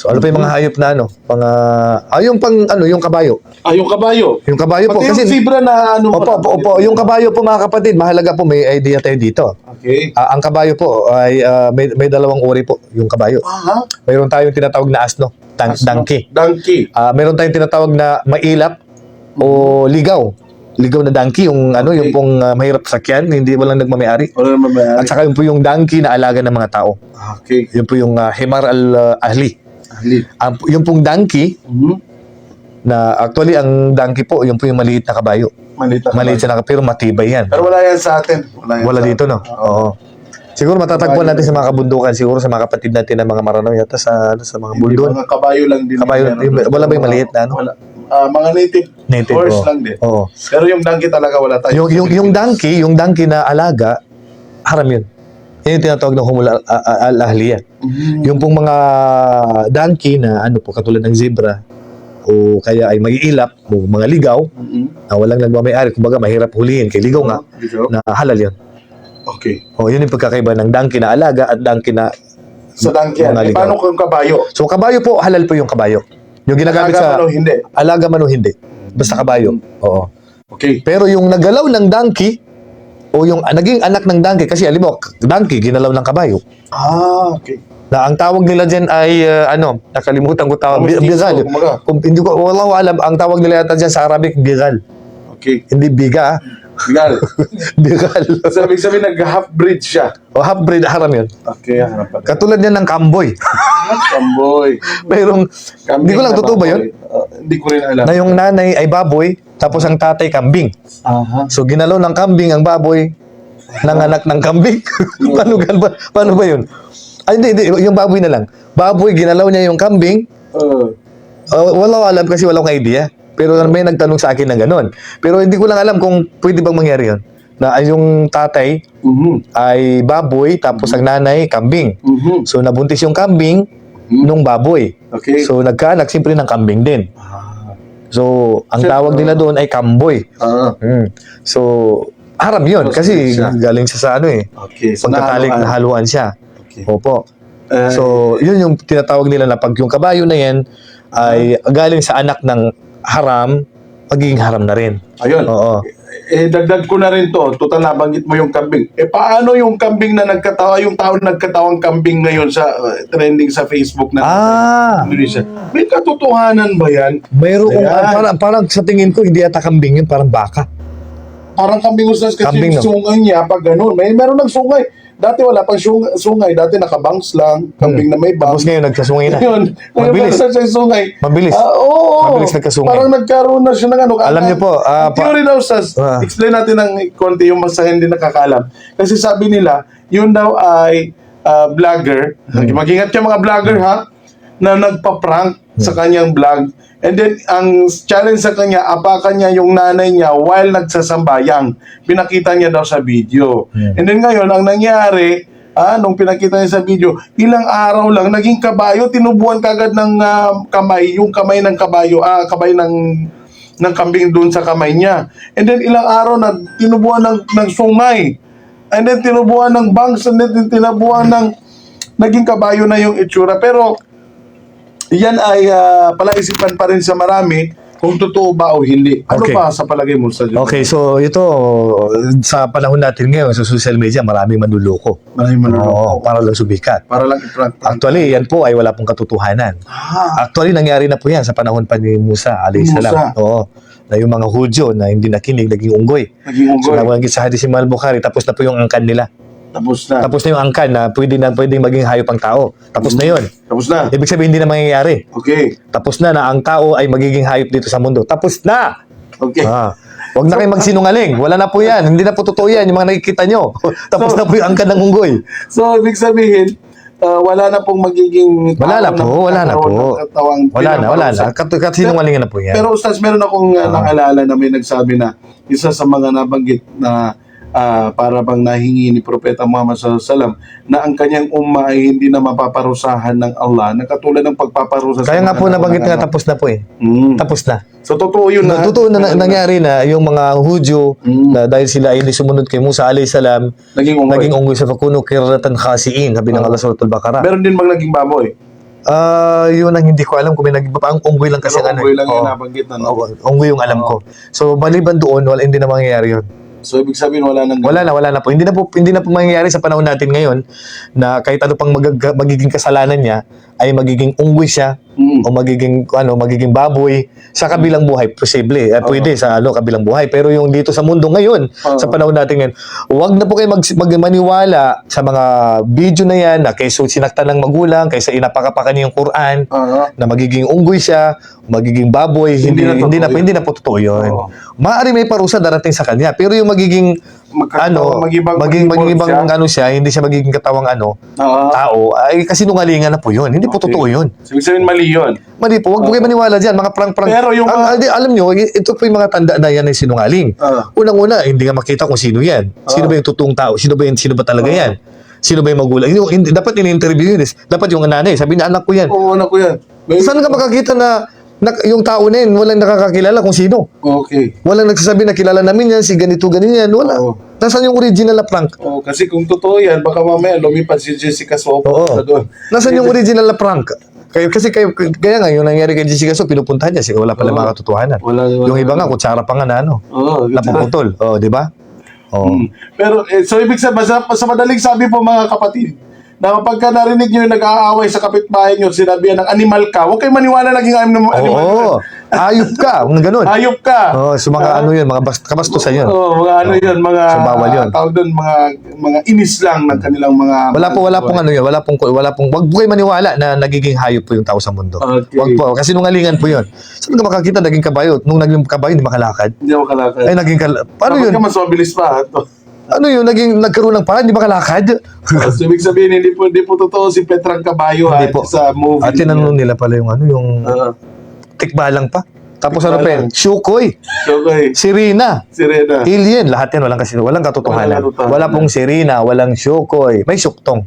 So ano pa yung mga hayop na ano? Mga, ah, yung pang, ano, yung kabayo. Ah, yung kabayo. Yung kabayo po, Pati kasi, yung zebra na ano. opo, opo, opo, yung kabayo po mga kapatid, mahalaga po may idea tayo dito. Okay. Ah, ang kabayo po ay ah, may, may dalawang uri po, yung kabayo. Aha. Mayroon tayong tinatawag na asno, tang, Asno. donkey. Donkey. Ah, mayroon tayong tinatawag na mailap o ligaw. Ligaw na donkey, yung ano, yung Okay. pong ah, mahirap sakyan, hindi walang nagmamayari. Wala naman At saka yung po yung donkey na alaga ng mga tao. Okay. Yun po yung ah, Himar al-Ahli. Ali. Ang, yung pong donkey, Mhm. na actually ang donkey po, yung po yung maliit na kabayo. Maliit na Maliit siya na pero matibay yan. Pero wala yan sa atin. Wala, yan Wala sa dito, no? Oo. Siguro matatagpuan natin sa mga kabundukan, siguro sa mga kapatid natin na mga maranaw yata sa, ano, sa mga buldon. mga kabayo lang din. Kabayo, yung- doon. wala ba yung maliit na ano? Wala. Ah, mga native, Native, horse oo. lang din. Oo. Pero yung donkey talaga wala tayo. Yung, yung, yung donkey, yung donkey na alaga, haram yun. Yun yung tinatawag na a- al-ahliya. Mhm. Yung pong mga donkey na ano po, katulad ng zebra, o kaya ay maiilap, o mga ligaw, Mhm. na walang nagmamayari, kumbaga mahirap hulihin, kay ligaw nga, Dito? na halal yun. Okay. O, yun yung pagkakaiba ng donkey na alaga at donkey na... Sa donkey Eh, paano kung kabayo? So, kabayo po, halal po yung kabayo. Yung ginagamit Alaga sa... man o hindi? Alaga man o hindi. Basta kabayo. Oo. Okay. Pero yung nagalaw ng donkey, o yung ah, naging anak ng donkey, kasi alam mo, donkey, ginalaw ng kabayo. Ah, okay. Na ang tawag nila dyan ay, uh, ano, nakalimutan ko tawag, bi- Mestizo, bigal. kumbaga. Kung hindi ko, wala ko alam, ang tawag nila yata dyan sa Arabic, bigal. Okay. Hindi biga, ah. Bigal. bigal. so, ibig sabihin, nag-half breed siya. o half-breed, haram yun. Okay, harap pa. Katulad yan ng kamboy. Kamboy. Mayroong, hindi ko lang, na totoo ba yun? baboy. Hindi ko rin alam. Na yung nanay ay baboy, tapos ang tatay kambing. Aha. So ginalaw ng kambing ang baboy, nanganak ng kambing. paano, ba, paano ba yun? Ay, hindi, hindi, yung baboy na lang. Baboy, ginalaw niya yung kambing. Uh, Uh, wala ko alam kasi wala akong idea. Pero may nagtanong sa akin ng ganun. Pero hindi ko lang alam kung pwede bang mangyari yun. Na ay yung tatay mhm. ay baboy, tapos ang nanay, kambing. Mhm. So nabuntis yung kambing nung baboy. Okay. So nagkaanak siyempre ng kambing din. ah. So ang Sir, tawag nila doon ay kamboy. Ah. Mm. So, haram yun. So, Kasi siya. galing siya sa ano eh. Okay. So, Pagkatalik na nahaluan. haluan siya. Okay. Opo. Eh, So, yun yung tinatawag nila na pag yung kabayo na yan ay galing sa anak ng haram, magiging haram na rin. ayun. Oo. Eh, dagdag ko na rin to. Total, nabanggit mo yung kambing. Eh, paano yung kambing na nagkatawa, yung tao na nagkatawang kambing ngayon sa uh, trending sa Facebook na Ah, Indonesia? May katotohanan ba yan? mayroong Ayan. parang, parang sa tingin ko hindi ata kambing yun, parang baka. Parang kambing usas kasi Kambing, yung no? sungay niya pag ganun. May meron ng sungay. Dati wala pang sungay. sungay. Dati nakabangs lang. Kambing na may Tapos bangs. ngayon nagkasungay na. Ngayon, Mabilis. Mabilis. siya sungay. Mabilis. Ah, oo. Mabilis nagkasungay. Parang nagkaroon na siya ng ano. Alam niyo po, ang theory daw sa, Ah. explain natin ng konti yung sa hindi nakakaalam. Kasi sabi nila, yun daw ay ah, vlogger. Hmm. Mag-ingat kayo mga vlogger ha, na nagpa-prank Hmm. sa kanyang vlog. And then, ang challenge sa kanya, apakan niya yung nanay niya while nagsasambayang. Pinakita niya daw sa video. Hmm. And then ngayon, ang nangyari, ah, nung pinakita niya sa video, ilang araw lang, naging kabayo, tinubuan kagad ng ah, kamay, yung kamay ng kabayo, ah, kamay ng ng kambing doon sa kamay niya. And then ilang araw na tinubuan ng, ng sungay. And then tinubuan ng bangs, and then tinubuan ng naging kabayo na yung itsura. Pero yan ay ah, palaisipan pa rin sa marami kung totoo ba o hindi. Ano Okay. pa sa palagay mo sa Okay, so ito, sa panahon natin ngayon, sa social media, maraming manluloko. Maraming manloloko. Oo, para lang sumikat. Para lang i-prank. Actually, yan po ay wala pong katotohanan. Ah, Actually, nangyari na po yan sa panahon pa ni Musa, alayhi Musa. salam. Oo. Na yung mga Hudyo na hindi nakinig, naging unggoy. naging So, unggoy. nabanggit sa hadith si Mal Bukhari, tapos na po yung angkan nila. Tapos na. Tapos na yung angkan na pwede na pwedeng maging hayop ang tao. Tapos na yun. Tapos na. Ibig sabihin, hindi na mangyayari. Okay. Tapos na na ang tao ay magiging hayop dito sa mundo. Tapos na! Okay. Ah. Huwag na kayong magsinungaling. Wala na po yan. Hindi na po totoo yan. Yung mga nakikita nyo. Tapos So- na po yung angkan ng unggoy. So, ibig sabihin, ah, wala na pong magiging... Wala na po, wala na po. ng katawang Wala na, wala na. Kat kasinungalingan na po yan. Pero Ustaz, meron akong uh, nakalala na may nagsabi na isa sa mga nabanggit na ah, para bang nahingi ni Propeta Muhammad SAW na ang kanyang umma ay hindi na mapaparusahan ng Allah na katulad ng pagpaparusa Kaya nga po nabanggit nga tapos na po eh. Mm. Tapos na. So, totoo yun Na, totoo na, na- nangyari na yung mga Hudyo Mm. na dahil sila ay sumunod kay Musa alayhi salam, Naging unggoy. naging unggoy sa fakuno kiratan khasiin, sabi ng Allah sa Suratul Baqarah. Meron din bang naging baboy? Ah, yun ang hindi ko alam kung may nag ang unggoy lang kasi Pero ano. unggoy lang Oo. yung nabanggit na. no? Oo, unggoy yung alam ko. So maliban doon, wala hindi na mangyayari yun. So, ibig sabihin, wala nang Wala na, wala na po. Hindi na po, hindi na po mangyayari sa panahon natin ngayon na kahit ano pang magiging kasalanan niya ay magiging unggoy siya Mm. o magiging ano magiging baboy sa kabilang buhay. Posible eh, pwede sa ano kabilang buhay. Pero yung dito sa mundo ngayon Oo. sa panahon natin ngayon wag na po kayo mag, mag- maniwala sa mga video na yan na kaysa sinaktan ng magulang kaysa inapakapakan niya yung Quran Ah, na magiging unggoy siya magiging baboy hindi Hindi na hindi na, hindi na po totoo yun. Oo. maaari may parusa darating sa kanya pero yung magiging ano mag-ibang maging maging ibang siya. ano siya hindi siya magiging katawang ano Ah, tao ay kasi nungalingan na po yun hindi po Okay. totoo yun so, ibig sabihin, mali yun. Mali po, huwag po kayo maniwala dyan. Mga prank-prank. Pero yung Ang- mga- alam nyo, ito po yung mga tanda na yan ay sinungaling. Ah. Unang-una, hindi nga makita kung sino yan. Sino ba yung totoong tao? Sino ba, yung, sino ba talaga yan? Sino ba yung magulang? Hindi, hindi, dapat in-interview yun. Dapat yung nanay, sabi na anak ko yan. Oo, anak ko yan. May- Saan ka makakita na, na yung tao na yun, walang nakakakilala kung sino? Okay. Walang nagsasabi na kilala namin yan, si ganito, ganyan yan. Wala. Oo. Nasaan yung original na prank? Oh, kasi kung totoo yan, baka mamaya lumipad si Jessica Sopo Oo. doon. Nasaan yung original na prank? Kayo, kasi kayo, kaya nga, yung nangyari kay Jessica So, pinupuntahan niya. Sige, wala pala Oo. mga katotohanan. Wala, wala. Yung iba nga, kutsara pa nga na ano. Oo, napuputol. Oh, di ba? Oh. Mm. Pero, eh, so ibig sabihin, sa, sa madaling sabi po mga kapatid, na kapag ka narinig nyo yung nag-aaway sa kapitbahay nyo, sinabi ng animal ka, huwag kayo maniwala naging animal. animal Oo. Ayop ka. Kung ganun. Hayop ka. Oh, so mga ano yun, mga bas- kabastusan yun. Oo, mga ano yun, mga So, bawal yun. tawag doon, mga mga inis lang ng kanilang mga Wala po, wala pong ano yun. Wala pong, wala pong, wag po kayo maniwala na nagiging hayop po yung tao sa mundo. Okay. Wag po. Kasi nungalingan po yun. Saan ka makakita naging kabayo? Nung naging kabayo, hindi makalakad. Hindi ako kalakad. Ay, naging kal... Paano Dapat yun? ka mas mabilis pa. Ito. Ano yun? Naging, nagkaroon ng paraan, hindi makalakad? so, ibig sabihin, hindi po, hindi po totoo si Petrang Kabayo ha, po. sa movie. At tinanong nila pala yung ano, yung Ah, tikbalang pa. Tapos ano pa yun? Shukoy. okay. Sirina. Sirena. Alien. Lahat yan, walang kasi, walang katotohanan. Walang. Wala pong sirina, walang shukoy. May syuktong.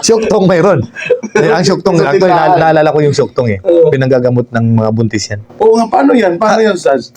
Syuktong mayroon. Eh, ang syuktong, actually, naalala ko yung syuktong eh. Pinanggagamot ng mga buntis yan. Oo nga, paano yan? Paano yan, Saz?